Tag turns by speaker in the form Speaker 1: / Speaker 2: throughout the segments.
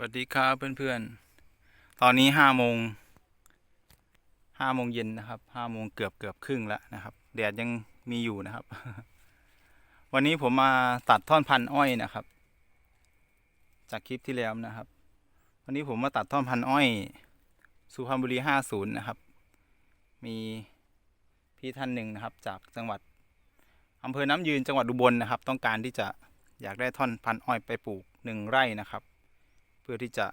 Speaker 1: สวัสดีครับเพื่อนๆ ตอนนี้ห้าโมงห้าโมงเย็นนะครับห้าโมงเกือบเกือบครึ่งแล้วนะครับ แดดยังมีอยู่นะครับ วันนี้ผมมาตัดท่อนพันอ้อยนะครับ จากคลิปที่แล้วนะครับ วันนี้ผมมาตัดท่อนพันอ้อย สุพรรณบุรีห้าศูนย์นะครับ มีพี่ท่านหนึ่งนะครับ จากจังหวัดอำเภอน้ำยืนจังหวัดอุบลนะครับ ต้องการที่จะอยากได้ท่อนพันอ้อยไปปลูกหนึ่งไร่นะครับ พื่อที่จะ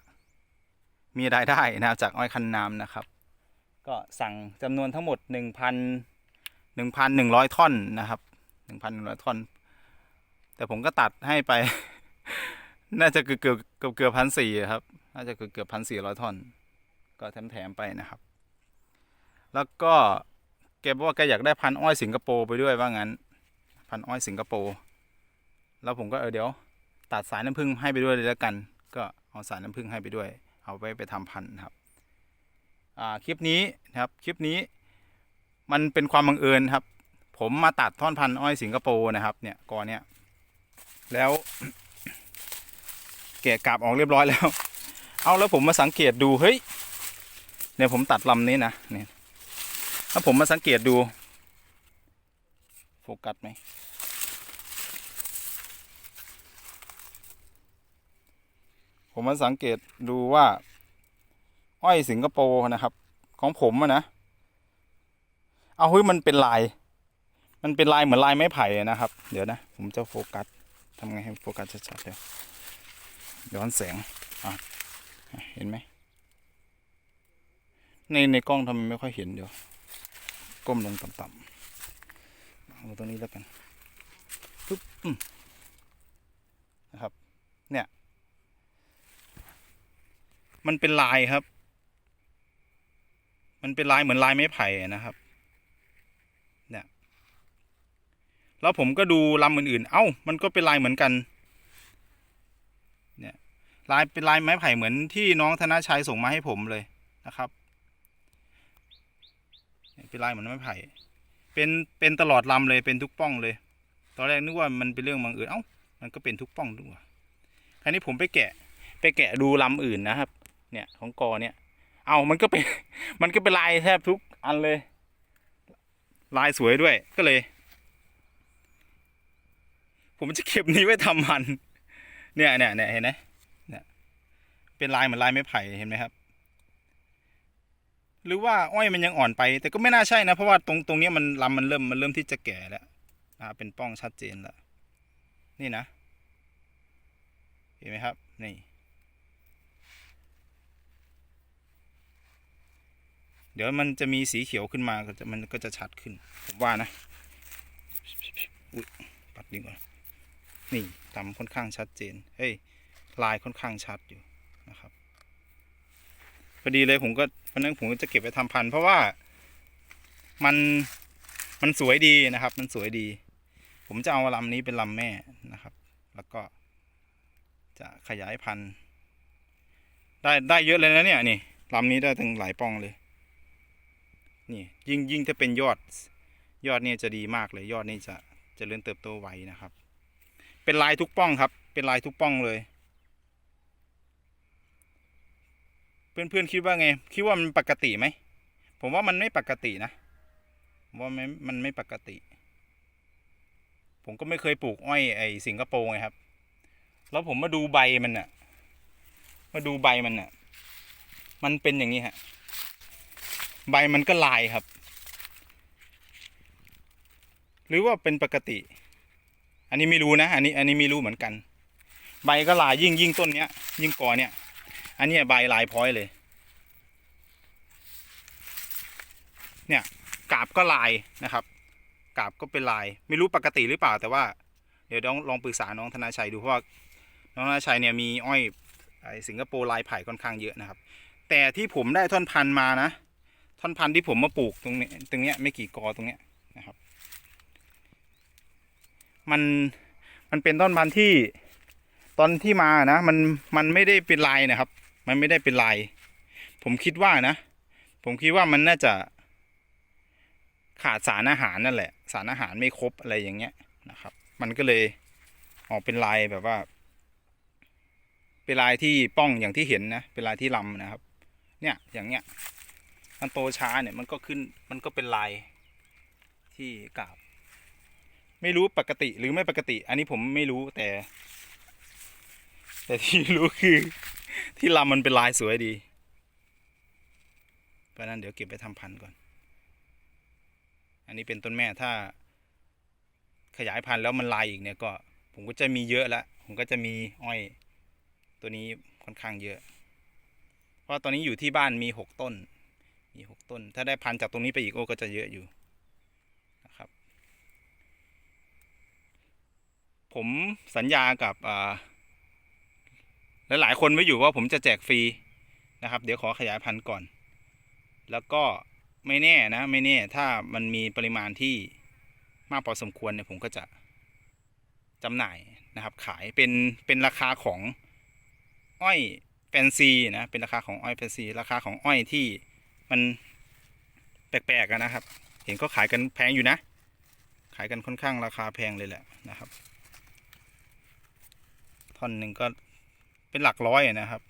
Speaker 1: มีรายได้นะครับจากอ้อยคันน้ำนะครับ ก็สั่งจำนวนทั้งหมด 1,000 1,100 ท่อนนะครับ 1,100 ท่อน แต่ผมก็ตัดให้ไป น่าจะเกือบเกือบเกือบเกือบพันสี่ครับ น่าจะเกือบเกือบพันสี่ร้อยท่อน ก็แถมแถมๆไปนะครับ แล้วก็แกบอกว่าแกอยากได้พันอ้อยสิงคโปร์ไปด้วยว่างั้น พันอ้อยสิงคโปร์ แล้วผมก็เออเดี๋ยว ตัดสายน้ำผึ้งให้ไปด้วยเลยแล้วกัน ก็ เอาสายน้ำผึ้งให้ไปด้วย เอาไว้ไปทำพันธุ์นะครับอ่าคลิปนี้นะครับคลิปนี้มันเป็นความบังเอิญครับ ผมมาตัดท่อนพันธุ์อ้อยสิงคโปร์นะครับ เนี่ยกอเนี้ยแล้วแกะกาบออกเรียบร้อยแล้ว เอาแล้วผมมาสังเกตดูเฮ้ยเนี่ยผมตัดลำนี้นะเนี่ยแล้วผมมาสังเกตดู โฟกัสไหม ผมมาสังเกตดูว่า อ้อยสิงคโปร์นะครับ ของผมอะนะ เอาเฮ้ยมันเป็นลาย มันเป็นลายเหมือนลายไม้ไผ่นะครับ เดี๋ยวนะ ผมจะโฟกัสทำไงให้โฟกัสชัดๆเดี๋ยวย้อนแสงอะเห็นไหมในในกล้องทำไมไม่ค่อยเห็นเดี๋ยว ก้มลงต่ำๆเอาตรงนี้แล้วกันปึ๊บนะครับ เนี่ย มันเป็นลายครับ มันเป็นลายเหมือนลายไม้ไผ่นะครับ เนี่ย แล้วผมก็ดูลำอื่นๆ เอ้า มันก็เป็นลายเหมือนกัน เนี่ย ลายเป็นลายไม้ไผ่เหมือนที่น้องธนชัยส่งมาให้ผมเลยนะครับ เป็นลายเหมือนไม้ไผ่ เป็น เป็นตลอดลำเลย เป็นทุกป้องเลย ตอนแรกนึกว่ามันเป็นเรื่องบังเอิญ เอ้า มันก็เป็นทุกป้องด้วยคราวนี้ผมไปแกะไปแกะดูลำอื่นนะครับ เนี่ยของกอเนี่ย เอามันก็เป็น มันก็เป็นลายแทบทุกอันเลย ลายสวยด้วยก็เลย ผมจะเก็บนี้ไว้ทำมัน เนี่ยเนี่ยเนี่ยเห็นไหมเนี่ยเป็นลายเหมือนลายไม้ไผ่เห็นไหมครับ หรือว่าอ้อยมันยังอ่อนไป แต่ก็ไม่น่าใช่นะ เพราะว่าตรงตรงนี้มันลำมันเริ่มมันเริ่มที่จะแก่แล้วนะเป็นป้องชัดเจนแล้ว นี่นะ เห็นไหมครับ นี่ เดี๋ยวมันจะมีสีเขียวขึ้นมาก็จะมันก็จะชัดขึ้น ผมว่านะอุ้ยปัดดีกว่านี่ตำค่อนข้างชัดเจนเฮ้ยลายค่อนข้างชัดอยู่นะครับพอดีเลยผมก็เพราะนั้นผมจะเก็บไปทำพันธุ์เพราะว่ามันมันสวยดีนะครับ มันสวยดี ผมจะเอาลำนี้เป็นลำแม่นะครับ แล้วก็จะขยายพันธุ์ ได้ได้เยอะเลยนะเนี่ยนี่ลำนี้ได้ถึงหลายปองเลย นี่ยิ่งยิ่งถ้าเป็นยอดยอดเนี่ยจะดีมากเลยยอดนี่จะจะเจริญเติบโตไวนะครับ เป็นลายทุกป้องครับ เป็นลายทุกป้องเลย เพื่อนเพื่อนๆคิดว่าไง คิดว่ามันปกติไหมผมว่ามันไม่ปกตินะผมว่าไม่มันไม่ปกติ ผมก็ไม่เคยปลูกอ้อยไอสิงคโปร์ไงครับ แล้วผมมาดูใบมันน่ะมาดูใบมันน่ะมันเป็นอย่างนี้ฮะ ใบมันก็ลายครับ หรือว่าเป็นปกติ อันนี้ไม่รู้นะ อันนี้อันนี้ไม่รู้เหมือนกัน ใบก็ลายยิ่งยิ่งต้นเนี้ย ยิ่งกอเนี้ยอันนี้ใบลายพ้อยเลย เนี่ยกาบก็ลายนะครับกาบก็เป็นลาย ไม่รู้ปกติหรือเปล่าแต่ว่า เดี๋ยวต้องลองปรึกษาน้องธนาชัยดูเพราะว่าน้องธนาชัยเนี่ยมีอ้อยไอสิงคโปร์ลายไผ่ค่อนข้างเยอะนะครับ แต่ที่ผมได้ท่อนพันมานะ ท่อนพันธุ์ที่ผมมาปลูกตรงนี้ตรงเนี้ยไม่กี่กอตรงเนี้ยนะครับ มันมันเป็นต้นพันธุ์ที่ตอนที่มานะ มันมันไม่ได้เป็นลายนะครับ มันไม่ได้เป็นลาย ผมคิดว่านะ ผมคิดว่ามันน่าจะ ขาดสารอาหารนั่นแหละ สารอาหารไม่ครบอะไรอย่างเงี้ยนะครับ มันก็เลยออกเป็นลายแบบว่า เป็นลายที่ป้องอย่างที่เห็นนะ เป็นลายที่ลำนะครับ เนี่ยอย่างเงี้ย มันโตช้าเนี่ยมันก็ขึ้นมันก็เป็นลายที่กาบ ไม่รู้ปกติหรือไม่ปกติ อันนี้ผมไม่รู้แต่ แต่ที่รู้คือ ที่ลำมันเป็นลายสวยดีเพราะนั้นเดี๋ยวเก็บไปทำพันธุ์ก่อน อันนี้เป็นต้นแม่ถ้า ขยายพันธุ์แล้วมันลายอีกเนี่ยก็ ผมก็จะมีเยอะล้วผมก็จะมีอ้อย ตัวนี้ค่อนข้างเยอะ เพราะตอนนี้อยู่ที่บ้านมีหกต้น ต้น ถ้าได้พันจากตรงนี้ไปอีกโอ้ก็จะเยอะอยู่นะครับ ผมสัญญากับอ่ายหลายคนไว้อยู่ว่าผมจะแจกฟรีนะครับ เดี๋ยวขอขยายพันธุ์ก่อน แล้วก็ไม่แน่นะ ไม่แน่ถ้ามันมีปริมาณที่มากพอสมควรเนี่ยผมก็จะจำหน่ายนะครับ ขายเป็นเป็นราคาของอ้อยแฟนซีนะเป็นราคาของอ้อยแฟนซี ราคาของอ้อยที่มัน แปลกๆอะนะครับ เห็นก็ขายกันแพงอยู่นะ ขายกันค่อนข้างราคาแพงเลยแหละนะครับท่อนหนึ่งก็เป็นหลักร้อยนะครับ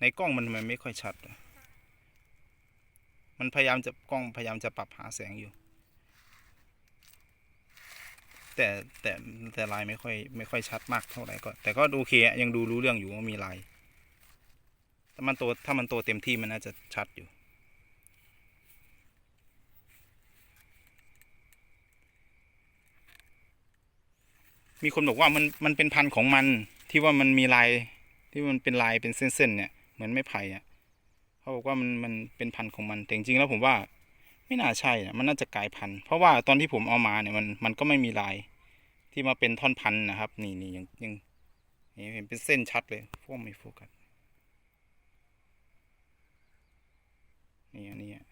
Speaker 1: ในกล้องมันทำไมไม่ค่อยชัด มันพยายามจะกล้องพยายามจะปรับหาแสงอยู่ แต่แต่แต่ลายไม่ค่อยไม่ค่อยชัดมากเท่าไหร่ก็ แต่ก็โอเคยังดูรู้เรื่องอยู่ว่ามีลาย ถ้ามันโตถ้ามันโตเต็มที่มันน่าจะชัดอยู่ มีคนบอกว่ามันมันเป็นพันธุ์ของมันที่ว่ามันมีลายที่มันเป็นลายเป็นเส้นๆเนี่ยเหมือนไม้ไผ่อะเขาบอกว่ามันมันเป็นพันธุ์ของมันแต่จริงๆแล้วผมว่าไม่น่าใช่นะมันน่าจะกลายพันธุ์เพราะว่าตอนที่ผมเอามาเนี่ยมันมันก็ไม่มีลายที่มาเป็นท่อนพันธุ์นะครับ นี่นี่ยังยังนี่เห็นเป็นเส้นชัดเลยโฟมไม่โฟกัส นี่อันนี้อะ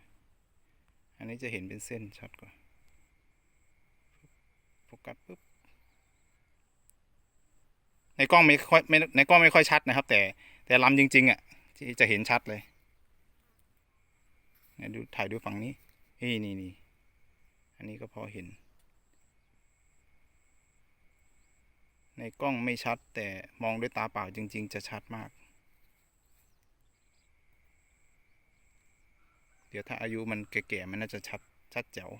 Speaker 1: อันนี้จะเห็นเป็นเส้นชัดกว่าโฟกัสปุ๊บในกล้องไม่ค่อยไม่ในกล้องไม่ค่อยชัดนะครับ แต่แต่ลำจริง ๆ อะที่จะเห็นชัดเลยเนี่ยดูถ่ายดูฝั่งนี้นี่นี่นี่อันนี้ก็พอเห็น ในกล้องไม่ชัดแต่มองด้วยตาเปล่าจริง ๆ จะชัดมาก เดี๋ยวถ้าอายุมันแก่ๆมันน่าจะชัดชัดแจ๋ว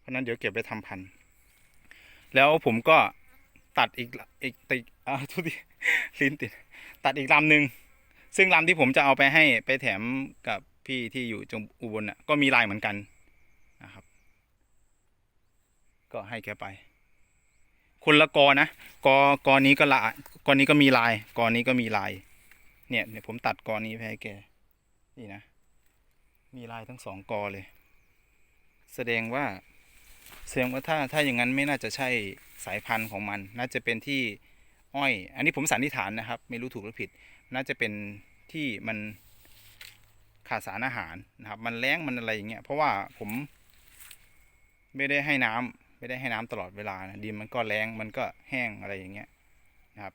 Speaker 1: เพราะนั้นเดี๋ยวเก็บไปทำพันธุ์แล้วผมก็ตัดอีกอีกติอ่าทุกทีลิ้นติดตัดอีกลำหนึ่งซึ่งลำที่ผมจะเอาไปให้ไปแถมกับพี่ที่อยู่จงอุบลน่ะก็มีลายเหมือนกันนะครับ ก็ให้แกไป คนละกอนะกอกอนี้ก็ละกอนี้ก็มีลายกอนี้ก็มีลาย เนี่ยเนี่ยผมตัดกอนี้ไปให้แก นี่นะ มีลายทั้งสองกอเลย แสดงว่าแสดงว่าถ้าถ้าอย่างนั้นไม่น่าจะใช่สายพันธุ์ของมัน น่าจะเป็นที่อ้อย อันนี้ผมสันนิษฐานนะครับ ไม่รู้ถูกหรือผิด น่าจะเป็นที่มันขาดสารอาหารนะครับ มันแล้งมันอะไรอย่างเงี้ย เพราะว่าผมไม่ได้ให้น้ำไม่ได้ให้น้ำตลอดเวลานะดินมันก็แล้งมันก็แห้งอะไรอย่างเงี้ยนะครับ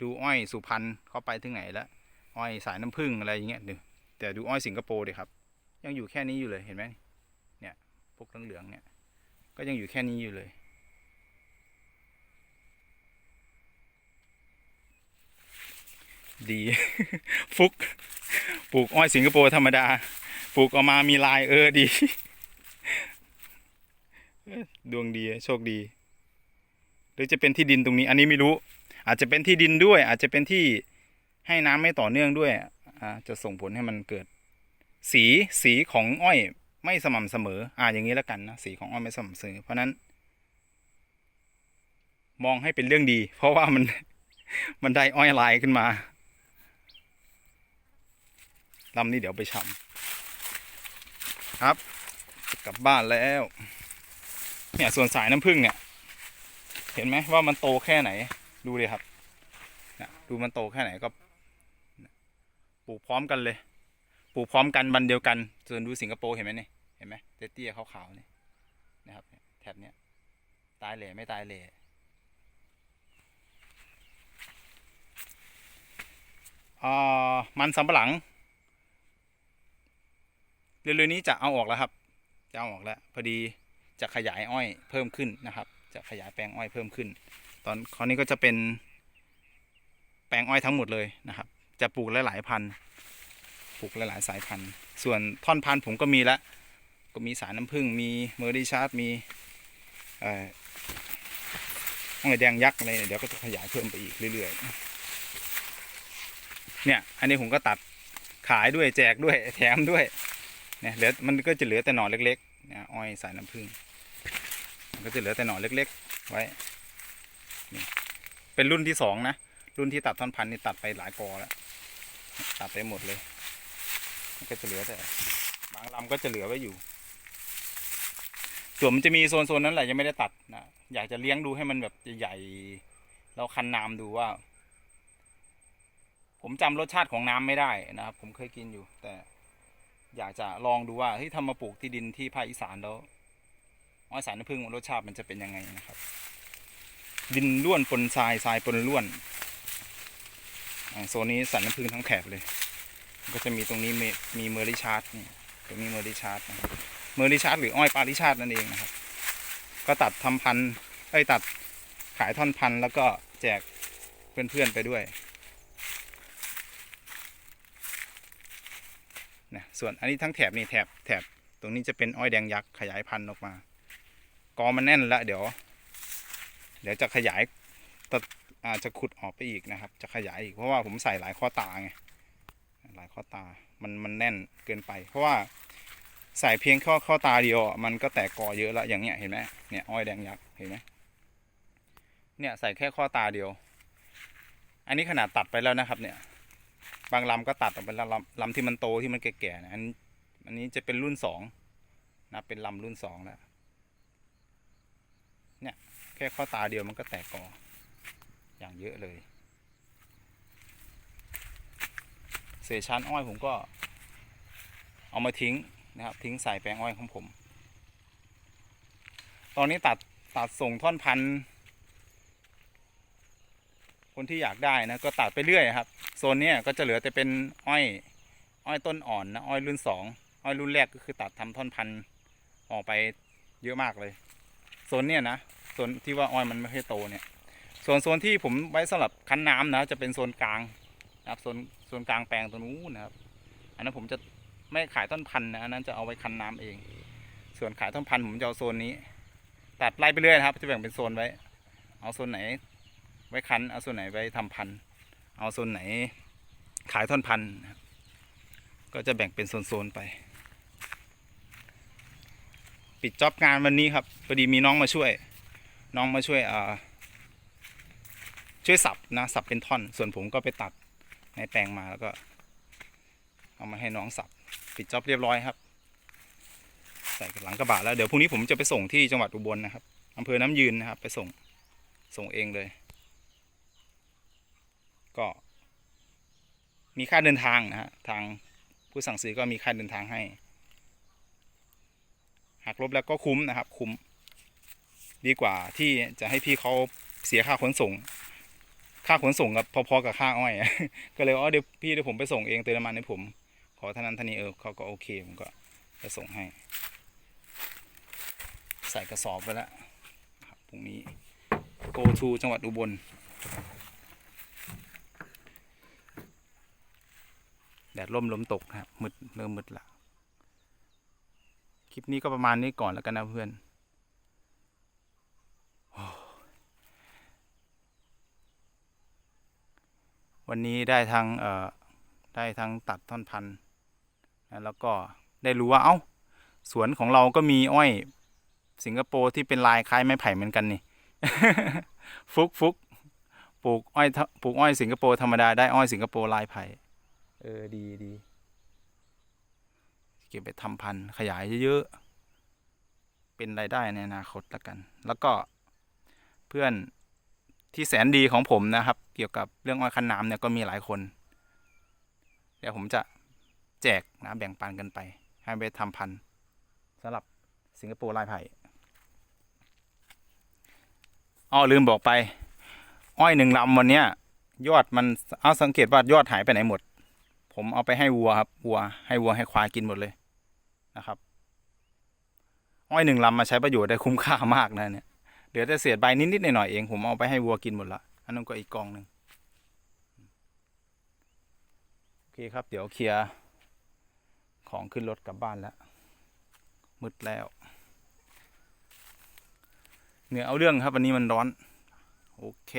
Speaker 1: ดูอ้อยสุพรรณเข้าไปถึงไหนแล้ว อ้อยสายน้ำผึ้งอะไรอย่างเงี้ยดูแต่ดูอ้อยสิงคโปร์ดิครับ ยังอยู่แค่นี้อยู่เลยเห็นไหมเนี่ยพวกเหลืองๆเนี่ย ก็ยังอยู่แค่นี้อยู่เลยดี ฟุก ปลูกอ้อยสิงคโปร์ธรรมดา ปลูกออกมามีลายเออดี ดวงดีโชคดี หรือจะเป็นที่ดินตรงนี้ อันนี้ไม่รู้ อาจจะเป็นที่ดินด้วย อาจจะเป็นที่ ให้น้ำไม่ต่อเนื่องด้วยอ่าจะส่งผลให้มันเกิด สีสีของอ้อยไม่สม่ำเสมอ อ่าอย่างนี้แล้วกันนะสีของอ้อยไม่สม่ำเสมอ เพราะนั้น มองให้เป็นเรื่องดี เพราะว่ามันมันได้อ้อยลายขึ้นมาลำนี้เดี๋ยวไปชำครับ กลับบ้านแล้ว เนี่ยส่วนสายน้ำผึ้งเนี่ย เห็นไหมว่ามันโตแค่ไหน ดูเลยครับดูมันโตแค่ไหนก็ ปลูกพร้อมกันเลย ปลูกพร้อมกันบันเดียวกันส่วนดูสิงคโปร์เห็นไหมเนี่ยเห็นไหมเตี้ยๆขาวๆนี่นะครับแถบเนี้ยตายเหล่ไม่ตายเหล่อ่ามันสำปะหลังเร็วๆนี้จะเอาออกแล้วครับ จะเอาออกแล้วพอดีจะขยายอ้อยเพิ่มขึ้นนะครับ จะขยายแปลงอ้อยเพิ่มขึ้น ตอนคราวนี้ก็จะเป็นแปลงอ้อยทั้งหมดเลยนะครับ จะปลูกหลายๆพันธุ์ปลูกหลายๆสายพันธุ์ส่วนท่อนพันธุ์ผมก็มีแล้วก็มีสารน้ำผึ้งมีเมอร์ดิชาร์ดมีเอ่ออ้อยแดงยักษ์อะไรเดี๋ยวก็จะขยายเพิ่มไปอีกเรื่อยๆเนี่ย อันนี้ผมก็ตัดขายด้วยแจกด้วยแถมด้วยเนี่ยเหลือมันก็จะเหลือแต่หน่อเล็กๆเนี่ยอ้อยสายน้ำผึ้งมันก็จะเหลือแต่หน่อเล็ก ๆ ไว้นี่เป็นรุ่นที่สองนะรุ่นที่ตัดท่อนพันธุ์นี่ตัดไปหลายกอแล้ว ตัดไปหมดเลยมันก็จะเหลือแต่ บางลำก็จะเหลือไว้อยู่ ส่วนมันจะมีโซนโซนนั้นแหละยังไม่ได้ตัดนะอยากจะเลี้ยงดูให้มันแบบใหญ่ๆแล้วคันน้ำดูว่า ผมจำรสชาติของน้ำไม่ได้นะครับ ผมเคยกินอยู่ แต่ อยากจะลองดูว่าเฮ้ยทำมาปลูกที่ดินที่ภาคอีสานแล้วอ้อยสายน้ำผึ้งรสชาติมันจะเป็นยังไงนะครับ ดินล้วนปนทรายทรายปนล้วน อ่าโซนนี้สายน้ำผึ้งทั้งแถบเลย ก็จะมีตรงนี้มีมีเมอริชาร์ดนี่ตรงนี้เมอริชาร์ดนะครับเมอริชาร์ดหรืออ้อยปาริชาร์ดนั่นเองนะครับ ก็ตัดทำพันธุ์ไอ้ตัดขายท่อนพันธุ์แล้วก็แจกเพื่อนๆไปด้วยนะส่วนอันนี้ทั้งแถบนี่แถบแถบตรงนี้จะเป็นอ้อยแดงยักษ์ขยายพันธุ์ออกมา กอมันแน่นแล้วเดี๋ยว เดี๋ยวจะขยายตัด อาจจะขุดออกไปอีกนะครับ จะขยายอีกเพราะว่าผมใส่หลายข้อตาไงหลายข้อตามันมันแน่นเกินไป เพราะว่าใส่เพียงข้อข้อตาเดียวมันก็แตกกอเยอะแล้วอย่างเงี้ยเห็นไหมเนี่ยอ้อยแดงยักษ์เห็นไหมเนี่ยใส่แค่ข้อตาเดียว อันนี้ขนาดตัดไปแล้วนะครับเนี่ย บางลำก็ตัดออกไปแล้วลำลำที่มันโตที่มันแก่ๆนะอันอันนี้จะเป็นรุ่นสองนะเป็นลำรุ่นสองแล้วเนี่ยแค่ข้อตาเดียวมันก็แตกกอ อย่างเยอะเลย เศษชั้นอ้อยผมก็ เอามาทิ้งนะครับ ทิ้งใส่แปลงอ้อยของผม ตอนนี้ตัดตัดส่งท่อนพันคนที่อยากได้นะก็ตัดไปเรื่อยครับโซนเนี้ยก็จะเหลือแต่เป็นอ้อย อ้อยต้นอ่อนนะอ้อยรุ่นสองอ้อยรุ่นแรกก็คือตัดทำท่อนพันออกไปเยอะมากเลยโซนเนี้ยนะโซนที่ว่าอ้อยมันไม่ค่อยโตเนี่ย ส่วนโซนที่ผมไว้สำหรับคั้นน้ำนะจะเป็นโซนกลางนะครับโซนโซนกลางแปลงตรงนู้นนะครับ อันนั้นผมจะไม่ขายต้นพันธุ์นะอันนั้นจะเอาไว้คั้นน้ำเอง ส่วนขายต้นพันธุ์ผมจะเอาโซนนี้ ตัดไล่ไปเรื่อยนะครับ จะแบ่งเป็นโซนไว้ เอาโซนไหน ไว้คั้นเอาโซนไหนไว้ทำพันธุ์เอาโซนไหน ขายท่อนพันธุ์ก็จะแบ่งเป็นโซนๆไป ปิดจ็อบงานวันนี้ครับพอดีมีน้องมาช่วย น้องมาช่วยอ่า ช่วยสับนะสับเป็นท่อน ส่วนผมก็ไปตัดในแปลงมาแล้วก็ เอามาให้น้องสับปิดจ็อบเรียบร้อยครับ ใส่หลังกระบะแล้วเดี๋ยวพรุ่งนี้ผมจะไปส่งที่จังหวัดอุบลนะครับอำเภอน้ำยืนนะครับ ไปส่งส่งเองเลย ก็ มีค่าเดินทางนะฮะทางผู้สั่งซื้อก็มีค่าเดินทางให้หักลบแล้วก็คุ้มนะครับ คุ้ม ดีกว่าที่จะให้พี่เขาเสียค่าขนส่ง ค่าขนส่งกับพอๆกับค่าอ้อย ก็เลยว่าอ๋อเดี๋ยวพี่เดี๋ยวผมไปส่งเองเติมน้ำมันให้ผม ขอท่านั้นท่านี้เออเขาก็โอเคผมก็จะส่งให้ ใส่กระสอบไปแล้วครับพรุ่งนี้ go to จังหวัดอุบลแดดร่มลมตกครับมืดเริ่มมืดละคลิปนี้ก็ประมาณนี้ก่อนแล้วกันนะเพื่อน วันนี้ได้ทั้งเอ่อได้ทั้งตัดท่อนพันธุ์นะแล้วก็ได้รู้ว่าเอ้าสวนของเราก็มีอ้อยสิงคโปร์ที่เป็นลายคล้ายไม้ไผ่เหมือนกันนี่ ฟุกฟุกปลูกอ้อยทะปลูกอ้อยสิงคโปร์ธรรมดาได้อ้อยสิงคโปร์ลายไผ่เออดีดีเก็บไปทำพันธุ์ขยายเยอะๆเป็นรายได้ในอนาคตละกัน แล้วก็เพื่อน ที่แสนดีของผมนะครับ เกี่ยวกับเรื่องอ้อยคันน้ำเนี่ยก็มีหลายคน เดี๋ยวผมจะแจกนะแบ่งปันกันไป ให้ไปทำพันธุ์สำหรับสิงคโปร์ลายไผ่อ้อลืมบอกไป อ้อยหนึ่งลำวันเนี้ยยอดมันเอาสังเกตว่ายอดหายไปไหนหมด ผมเอาไปให้วัวครับวัวให้วัวให้ควายกินหมดเลยนะครับ อ้อยหนึ่งลำมาใช้ประโยชน์ได้คุ้มค่ามากนะเนี่ย ลือแต่เศษใบนิดๆหน่อยๆเอง ผมเอาไปให้วัวกินหมดละอันนั้นก็อีกกองหนึ่งโอเคครับ เดี๋ยวเคลียร์ของขึ้นรถกลับบ้านแล้วมืดแล้วเหนื่อยเอาเรื่องครับวันนี้มันร้อน โอเค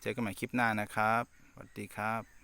Speaker 1: เจอกันใหม่คลิปหน้านะครับ สวัสดีครับ